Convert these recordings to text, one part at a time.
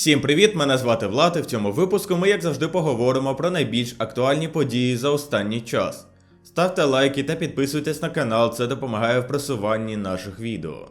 Всім привіт! Мене звати Влад, і в цьому випуску ми, як завжди, поговоримо про найбільш актуальні події за останній час. Ставте лайки та підписуйтесь на канал, це допомагає в просуванні наших відео.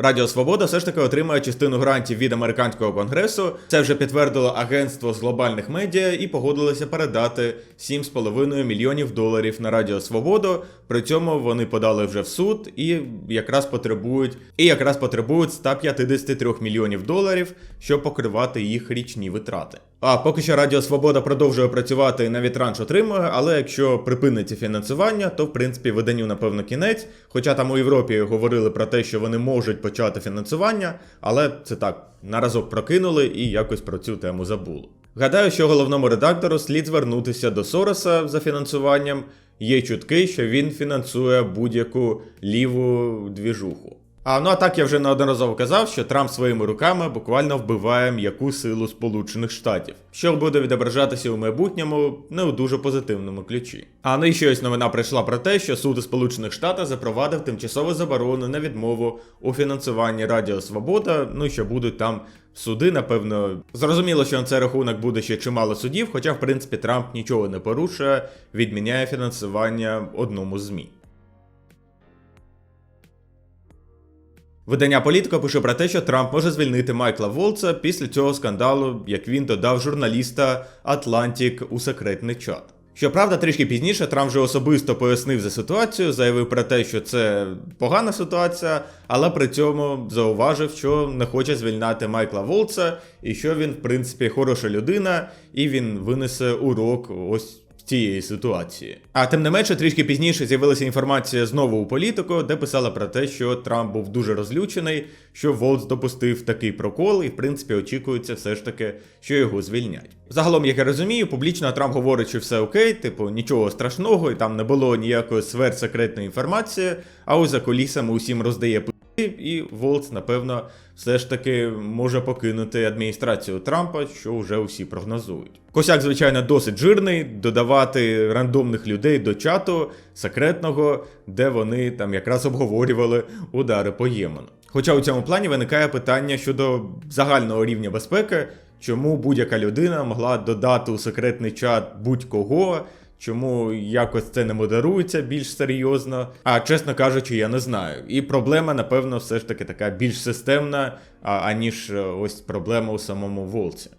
Радіо Свобода все ж таки отримує частину грантів від американського конгресу. Це вже підтвердило агентство з глобальних медіа і погодилося передати 7,5 мільйонів доларів на Радіо Свободу. При цьому вони подали вже в суд і якраз потребують і якраз потребують 153 мільйонів доларів, щоб покривати їх річні витрати. А поки що Радіо Свобода продовжує працювати і навіть ранш отримує, але якщо припиниться фінансування, то в принципі виданню напевно кінець. Хоча там у Європі говорили про те, що вони можуть почати фінансування, але це так на разок прокинули і якось про цю тему забули. Гадаю, що головному редактору слід звернутися до Сороса за фінансуванням. Є чутки, що він фінансує будь-яку ліву двіжуху. А ну а так я вже неодноразово казав, що Трамп своїми руками буквально вбиває м'яку силу Сполучених Штатів, що буде відображатися у майбутньому не у дуже позитивному ключі. А ну і ще новина прийшла про те, що суд Сполучених Штатах запровадив тимчасову заборону на відмову у фінансуванні Радіо Свобода. Ну що будуть там суди, напевно. Зрозуміло, що на цей рахунок буде ще чимало судів, хоча, в принципі, Трамп нічого не порушує, відміняє фінансування одному ЗМІ. Видання Політика пише про те, що Трамп може звільнити Майкла Волца після цього скандалу, як він додав журналіста Атлантік у секретний чат. Щоправда, трішки пізніше Трамп вже особисто пояснив за ситуацію, заявив про те, що це погана ситуація, але при цьому зауважив, що не хоче звільняти Майкла Волца, і що він, в принципі, хороша людина, і він винесе урок ось цієї ситуації. А тим не менше, трішки пізніше з'явилася інформація знову у політику, де писала про те, що Трамп був дуже розлючений, що Волц допустив такий прокол, і в принципі очікується все ж таки, що його звільнять. Загалом, як я розумію, публічно Трамп говорить, що все окей, типу нічого страшного, і там не було ніякої сверхсекретної інформації, а ось за колісами усім роздає і Волц, напевно, все ж таки може покинути адміністрацію Трампа, що вже усі прогнозують. Косяк, звичайно, досить жирний, додавати рандомних людей до чату секретного, де вони там якраз обговорювали удари по Ємену. Хоча у цьому плані виникає питання щодо загального рівня безпеки, чому будь-яка людина могла додати у секретний чат будь-кого. Чому якось це не модерується більш серйозно? А чесно кажучи, я не знаю. І проблема, напевно, все ж таки така більш системна, аніж е, ось проблема у самому Волці.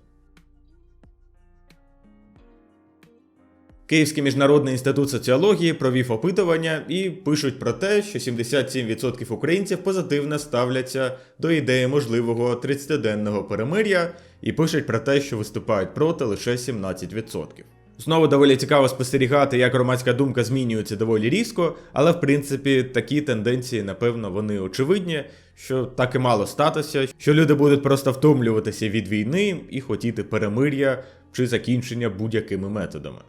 Київський міжнародний інститут соціології провів опитування і пишуть про те, що 77% українців позитивно ставляться до ідеї можливого 30-денного перемир'я, і пишуть про те, що виступають проти лише 17%. Знову доволі цікаво спостерігати, як громадська думка змінюється доволі різко, але в принципі такі тенденції, напевно, вони очевидні, що так і мало статися, що люди будуть просто втомлюватися від війни і хотіти перемир'я чи закінчення будь-якими методами.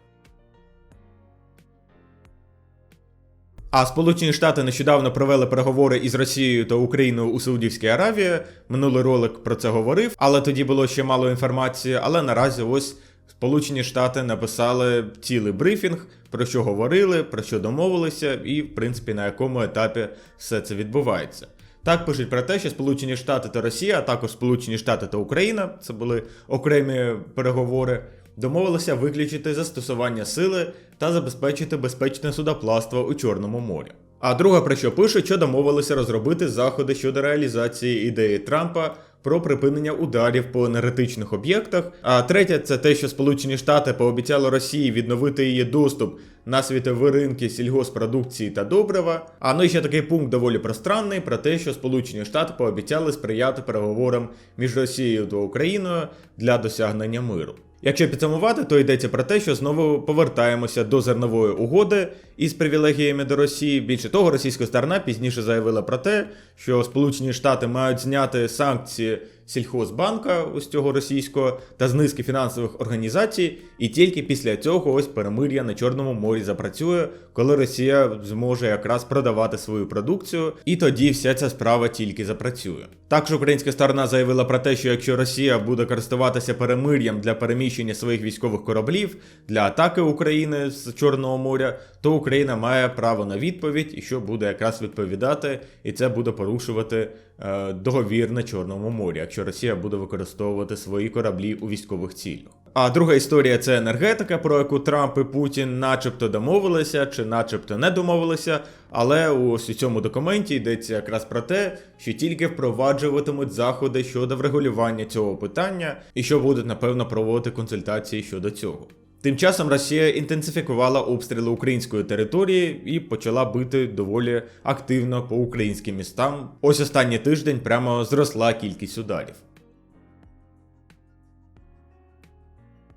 А Сполучені Штати нещодавно провели переговори із Росією та Україною у Саудівській Аравії. Минулий ролик про це говорив, але тоді було ще мало інформації. Але наразі ось Сполучені Штати написали цілий брифінг, про що говорили, про що домовилися, і, в принципі, на якому етапі все це відбувається. Так пишуть про те, що Сполучені Штати та Росія, а також Сполучені Штати та Україна, це були окремі переговори, домовилися виключити застосування сили та забезпечити безпечне судопластво у Чорному морі. А друге, про що пишуть, що домовилися розробити заходи щодо реалізації ідеї Трампа про припинення ударів по енергетичних об'єктах. А третє, це те, що Сполучені Штати пообіцяли Росії відновити її доступ на світові ринки сільгоспродукції та добрива. А ну і ще такий пункт доволі пространний про те, що Сполучені Штати пообіцяли сприяти переговорам між Росією та Україною для досягнення миру. Якщо підсумувати, то йдеться про те, що знову повертаємося до зернової угоди із привілегіями до Росії. Більше того, російська сторона пізніше заявила про те, що Сполучені Штати мають зняти санкції Сільхозбанка, ось цього російського, та з низки фінансових організацій, і тільки після цього ось перемир'я на Чорному морі запрацює, коли Росія зможе якраз продавати свою продукцію, і тоді вся ця справа тільки запрацює. Також українська сторона заявила про те, що якщо Росія буде користуватися перемир'ям для переміщення своїх військових кораблів для атаки України з Чорного моря, то Україна має право на відповідь і що буде якраз відповідати, і це буде порушувати е, договір на Чорному морі, якщо Росія буде використовувати свої кораблі у військових цілях. А друга історія це енергетика, про яку Трамп і Путін начебто домовилися, чи начебто не домовилися. Але ось у цьому документі йдеться якраз про те, що тільки впроваджуватимуть заходи щодо врегулювання цього питання, і що будуть напевно проводити консультації щодо цього. Тим часом Росія інтенсифікувала обстріли української території і почала бити доволі активно по українським містам. Ось останній тиждень прямо зросла кількість ударів.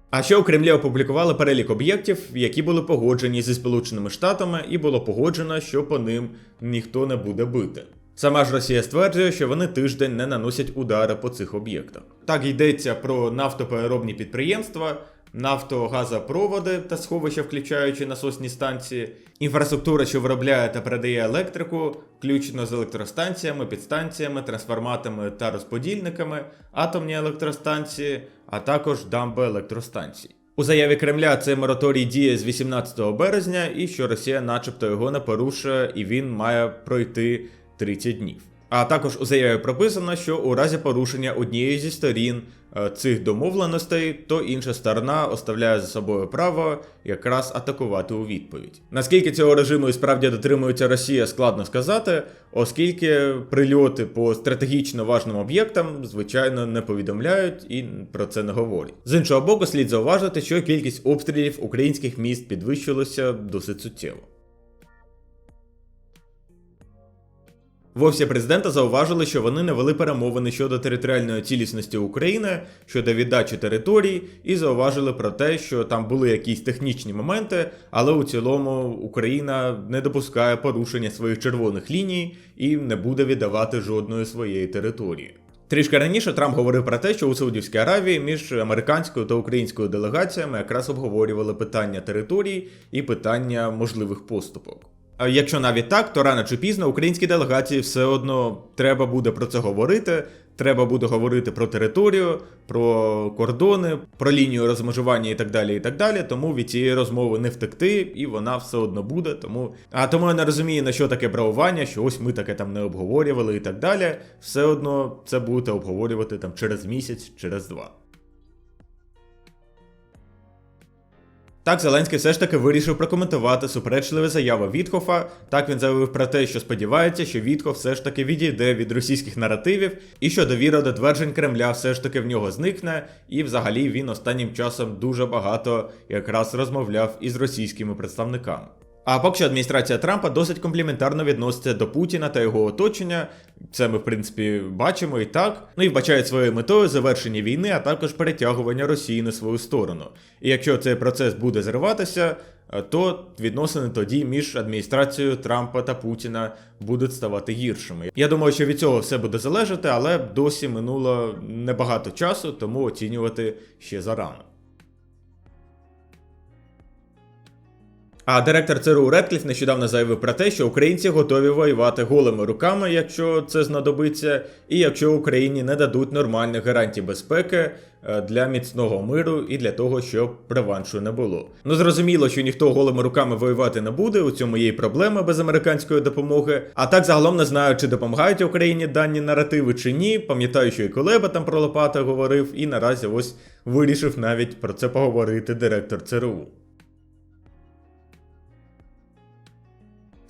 А ще у Кремлі опублікували перелік об'єктів, які були погоджені зі Сполученими Штатами, і було погоджено, що по ним ніхто не буде бити. Сама ж Росія стверджує, що вони тиждень не наносять удари по цих об'єктах. Так йдеться про нафтопереробні підприємства, нафтогазопроводи та сховища, включаючи насосні станції, інфраструктура, що виробляє та передає електрику, включно з електростанціями, підстанціями, трансформаторами та розподільниками, атомні електростанції, а також дамби електростанцій. У заяві Кремля цей мораторій діє з 18 березня, і що Росія, начебто, його не порушує, і він має пройти 30 днів. А також у заяві прописано, що у разі порушення однієї зі сторін е, цих домовленостей, то інша сторона оставляє за собою право якраз атакувати у відповідь. Наскільки цього режиму і справді дотримується Росія, складно сказати, оскільки прильоти по стратегічно важним об'єктам, звичайно, не повідомляють і про це не говорять. З іншого боку, слід зауважити, що кількість обстрілів українських міст підвищилася досить суттєво. В офісі президента зауважили, що вони не вели перемовини щодо територіальної цілісності України, щодо віддачі територій, і зауважили про те, що там були якісь технічні моменти, але у цілому Україна не допускає порушення своїх червоних ліній і не буде віддавати жодної своєї території. Трішки раніше Трамп говорив про те, що у Саудівській Аравії між американською та українською делегаціями якраз обговорювали питання територій і питання можливих поступок. Якщо навіть так, то рано чи пізно українській делегації все одно треба буде про це говорити. Треба буде говорити про територію, про кордони, про лінію розмежування і так далі. і так далі. Тому від цієї розмови не втекти, і вона все одно буде. Тому а тому я не розумію, на що таке правування, що ось ми таке там не обговорювали і так далі. Все одно це будете обговорювати там через місяць, через два. Так, Зеленський все ж таки вирішив прокоментувати суперечливі заяви Вітхофа. Так він заявив про те, що сподівається, що Вітхоф все ж таки відійде від російських наративів, і що довіра до тверджень Кремля все ж таки в нього зникне, і взагалі він останнім часом дуже багато якраз розмовляв із російськими представниками. А поки що адміністрація Трампа досить компліментарно відноситься до Путіна та його оточення. Це ми, в принципі, бачимо і так. Ну і вбачають своєю метою завершення війни, а також перетягування Росії на свою сторону. І якщо цей процес буде зриватися, то відносини тоді між адміністрацією Трампа та Путіна будуть ставати гіршими. Я думаю, що від цього все буде залежати, але досі минуло небагато часу, тому оцінювати ще зарано. А директор ЦРУ Редкліф нещодавно заявив про те, що українці готові воювати голими руками, якщо це знадобиться, і якщо Україні не дадуть нормальних гарантій безпеки е, для міцного миру і для того, щоб реваншу не було. Ну зрозуміло, що ніхто голими руками воювати не буде. У цьому є й проблема без американської допомоги. А так загалом не знаю, чи допомагають Україні дані наративи чи ні. Пам'ятаю, що і Колеба там про Лопата говорив, і наразі ось вирішив навіть про це поговорити директор ЦРУ.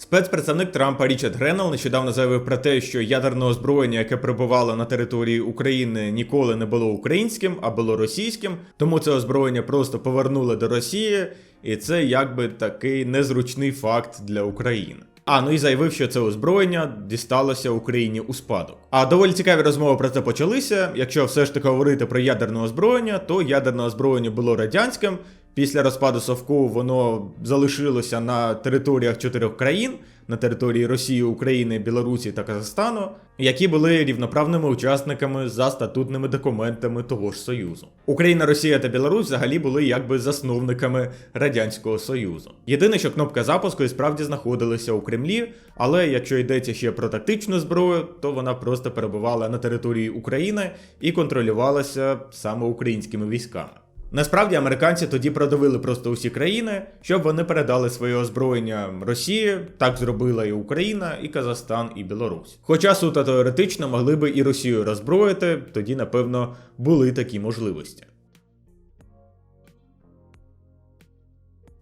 Спецпредставник Трампа Річард Гренел нещодавно заявив про те, що ядерне озброєння, яке прибувало на території України, ніколи не було українським, а було російським. Тому це озброєння просто повернули до Росії, і це якби такий незручний факт для України. А ну і заявив, що це озброєння дісталося Україні у спадок. А доволі цікаві розмови про це почалися. Якщо все ж таки говорити про ядерне озброєння, то ядерне озброєння було радянським. Після розпаду Совку воно залишилося на територіях чотирьох країн. на території Росії, України, Білорусі та Казахстану, які були рівноправними учасниками за статутними документами того ж Союзу. Україна, Росія та Білорусь взагалі були якби засновниками Радянського Союзу. Єдине, що кнопка запуску і справді знаходилася у Кремлі, але якщо йдеться ще про тактичну зброю, то вона просто перебувала на території України і контролювалася саме українськими військами. Насправді американці тоді продавили просто усі країни, щоб вони передали своє озброєння Росії. Так зробила і Україна, і Казахстан, і Білорусь. Хоча суто теоретично могли би і Росію роззброїти, тоді, напевно, були такі можливості.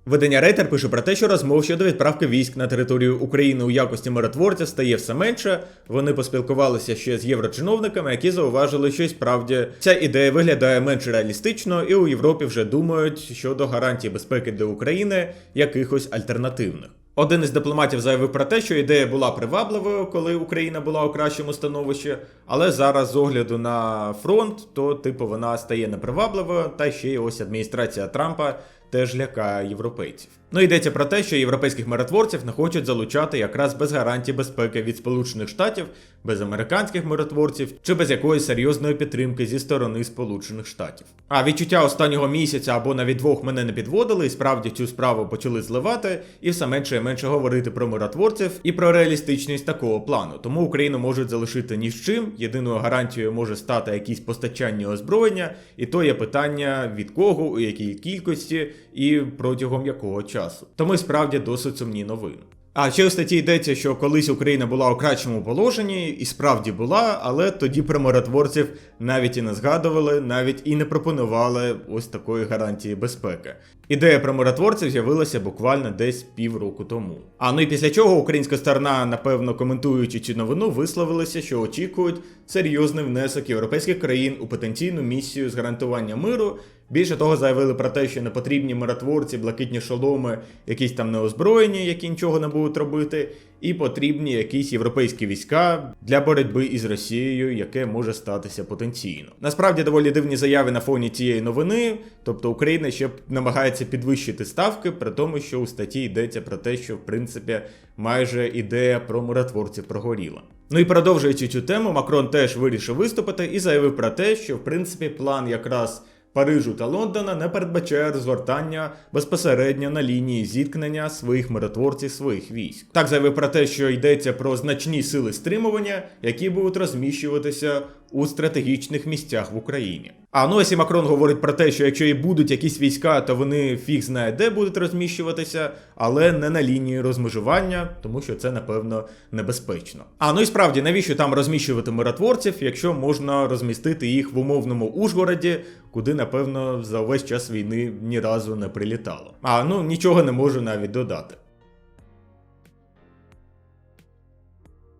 Видання Рейтер пише про те, що розмов щодо відправки військ на територію України у якості миротворця стає все менше. Вони поспілкувалися ще з єврочиновниками, які зауважили, що справді ця ідея виглядає менш реалістично, і у Європі вже думають щодо гарантій безпеки для України якихось альтернативних. Один із дипломатів заявив про те, що ідея була привабливою, коли Україна була у кращому становищі, але зараз з огляду на фронт, то типу вона стає непривабливою, та ще й ось адміністрація Трампа теж лякає європейців. Ну йдеться про те, що європейських миротворців не хочуть залучати якраз без гарантій безпеки від Сполучених Штатів, без американських миротворців чи без якоїсь серйозної підтримки зі сторони Сполучених Штатів. А відчуття останнього місяця або навіть двох мене не підводили, і справді цю справу почали зливати, і все менше і менше говорити про миротворців і про реалістичність такого плану. Тому Україну можуть залишити ні з чим. Єдиною гарантією може стати якісь постачання озброєння, і то є питання від кого, у якій кількості і протягом якого часу. Тому і справді досить сумні новини. А ще у статті йдеться, що колись Україна була у кращому положенні, і справді була, але тоді про миротворців навіть і не згадували, навіть і не пропонували ось такої гарантії безпеки. Ідея про миротворців з'явилася буквально десь півроку тому. А ну і після чого українська сторона, напевно, коментуючи цю новину, висловилася, що очікують серйозний внесок європейських країн у потенційну місію з гарантування миру. Більше того, заявили про те, що не потрібні миротворці, блакитні шоломи, якісь там неозброєні, які нічого не будуть робити, і потрібні якісь європейські війська для боротьби із Росією, яке може статися потенційно. Насправді доволі дивні заяви на фоні цієї новини. Тобто Україна ще намагається підвищити ставки, при тому, що у статті йдеться про те, що в принципі майже ідея про миротворців прогоріла. Ну і продовжуючи цю тему, Макрон теж вирішив виступити і заявив про те, що в принципі план якраз. Парижу та Лондона не передбачає розгортання безпосередньо на лінії зіткнення своїх миротворців своїх військ. Так заявив про те, що йдеться про значні сили стримування, які будуть розміщуватися у стратегічних місцях в Україні. А ну ось Макрон говорить про те, що якщо і будуть якісь війська, то вони фіг знає де будуть розміщуватися, але не на лінії розмежування, тому що це напевно небезпечно. А ну і справді, навіщо там розміщувати миротворців, якщо можна розмістити їх в умовному Ужгороді, куди напевно за увесь час війни ні разу не прилітало. А ну нічого не можу навіть додати.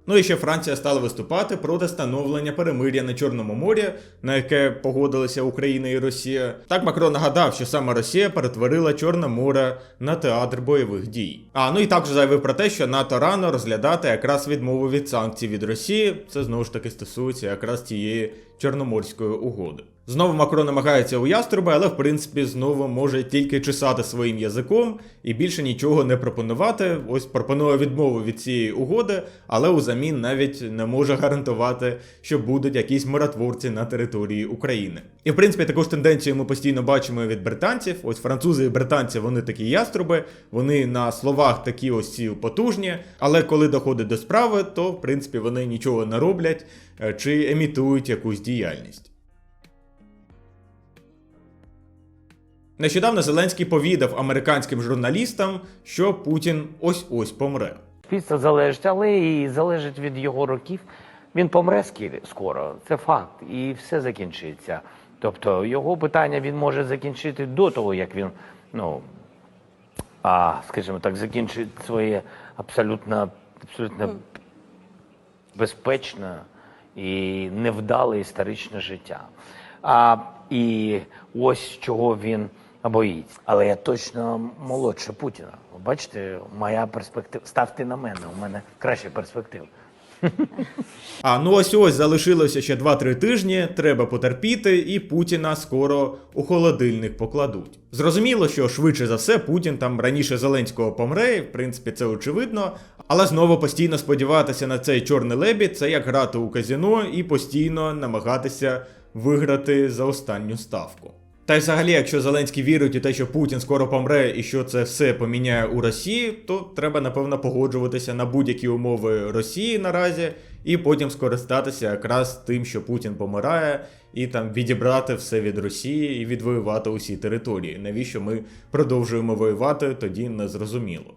Ну і ще Франція стала виступати проти становлення перемир'я на Чорному морі, на яке погодилися Україна і Росія. Так Макрон нагадав, що саме Росія перетворила Чорне море на театр бойових дій. А ну і також заявив про те, що НАТО рано розглядати якраз відмову від санкцій від Росії. Це знову ж таки стосується якраз тієї Чорноморської угоди. Знову Макрон намагається у яструби, але в принципі знову може тільки чесати своїм язиком і більше нічого не пропонувати. Ось пропонує відмову від цієї угоди, але узамін навіть не може гарантувати, що будуть якісь миротворці на території України. І в принципі таку ж тенденцію ми постійно бачимо від британців. Ось французи і британці вони такі яструби, вони на словах такі ось ці потужні, але коли доходить до справи, то в принципі вони нічого не роблять е, чи емітують якусь діяльність. Нещодавно Зеленський повідав американським журналістам, що Путін ось ось помре. Піца залежить, але і залежить від його років. Він помре скоро, це факт, і все закінчиться. Тобто його питання він може закінчити до того, як він, ну а, скажімо так, закінчить своє абсолютно, абсолютно безпечне і невдале історичне життя. А, і ось чого він боїться. Але я точно молодше Путіна. Бачите, моя перспектива. Ставте на мене, у мене краща перспектива. А ну ось ось залишилося ще 2-3 тижні, треба потерпіти, і Путіна скоро у холодильник покладуть. Зрозуміло, що швидше за все Путін там раніше Зеленського помре, в принципі, це очевидно. Але знову постійно сподіватися на цей чорний лебідь це як грати у казіно і постійно намагатися виграти за останню ставку. Та й взагалі, якщо Зеленський вірить у те, що Путін скоро помре і що це все поміняє у Росії, то треба напевно погоджуватися на будь-які умови Росії наразі, і потім скористатися якраз тим, що Путін помирає, і там відібрати все від Росії і відвоювати усі території. Навіщо ми продовжуємо воювати, тоді не зрозуміло.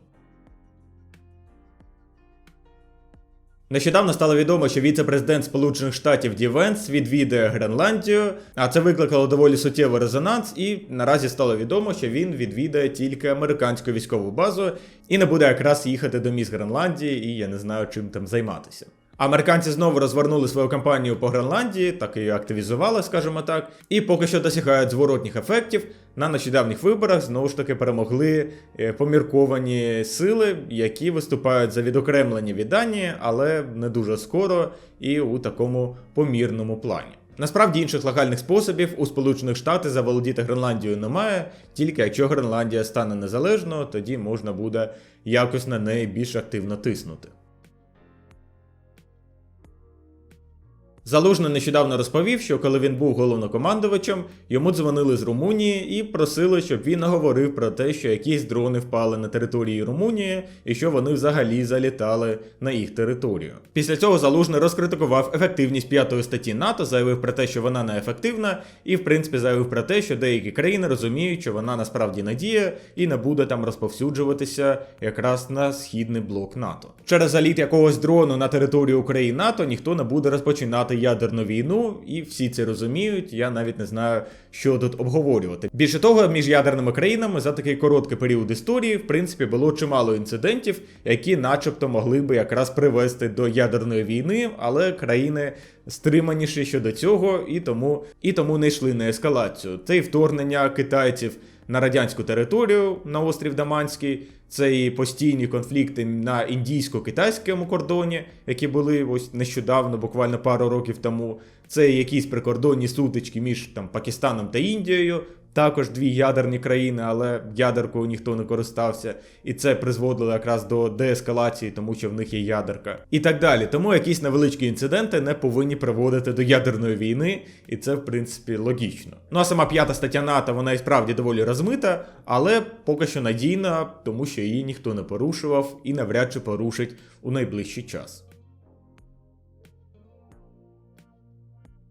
Нещодавно стало відомо, що віце-президент Сполучених Штатів Ді Венс відвідає Гренландію, а це викликало доволі суттєвий резонанс, і наразі стало відомо, що він відвідає тільки американську військову базу і не буде якраз їхати до міст Гренландії, і я не знаю, чим там займатися. Американці знову розвернули свою кампанію по Гренландії, так і активізували, скажімо так, і поки що досягають зворотніх ефектів. На нещодавніх виборах знову ж таки перемогли е, помірковані сили, які виступають за відокремлення від Данії, але не дуже скоро і у такому помірному плані. Насправді інших легальних способів у Сполучених Штатах заволодіти Гренландією немає, тільки якщо Гренландія стане незалежною, тоді можна буде якось на неї більш активно тиснути. Залужний нещодавно розповів, що коли він був головнокомандувачем, йому дзвонили з Румунії і просили, щоб він не говорив про те, що якісь дрони впали на території Румунії і що вони взагалі залітали на їх територію. Після цього Залужний розкритикував ефективність п'ятої статті НАТО, заявив про те, що вона неефективна, і в принципі заявив про те, що деякі країни розуміють, що вона насправді не і не буде там розповсюджуватися якраз на східний блок НАТО. Через заліт якогось дрону на територію України НАТО ніхто не буде розпочинати ядерну війну, і всі це розуміють. Я навіть не знаю, що тут обговорювати. Більше того, між ядерними країнами за такий короткий період історії, в принципі, було чимало інцидентів, які, начебто, могли би якраз привести до ядерної війни, але країни стриманіші щодо цього, і тому, і тому не йшли на ескалацію. Це і вторгнення китайців на радянську територію на острів Даманський. Це і постійні конфлікти на індійсько-китайському кордоні, які були ось нещодавно, буквально пару років тому. Це якісь прикордонні сутички між там Пакистаном та Індією. Також дві ядерні країни, але ядеркою ніхто не користався, і це призводило якраз до деескалації, тому що в них є ядерка, і так далі. Тому якісь невеличкі інциденти не повинні приводити до ядерної війни, і це в принципі логічно. Ну а сама п'ята стаття НАТО, вона і справді доволі розмита, але поки що надійна, тому що її ніхто не порушував і навряд чи порушить у найближчий час.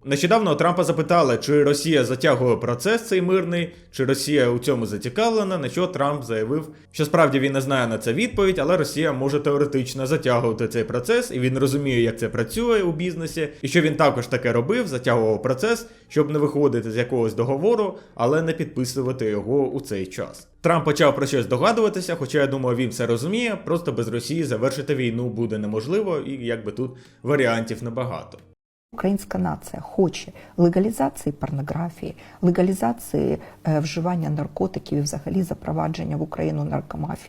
Нещодавно Трампа запитали, чи Росія затягує процес цей мирний, чи Росія у цьому зацікавлена. На що Трамп заявив, що справді він не знає на це відповідь, але Росія може теоретично затягувати цей процес, і він розуміє, як це працює у бізнесі, і що він також таке робив, затягував процес, щоб не виходити з якогось договору, але не підписувати його у цей час. Трамп почав про щось догадуватися, хоча я думаю, він все розуміє. Просто без Росії завершити війну буде неможливо, і якби тут варіантів небагато. Українська нація хоче легалізації порнографії, легалізації е, вживання наркотиків і взагалі запровадження в Україну наркомафії.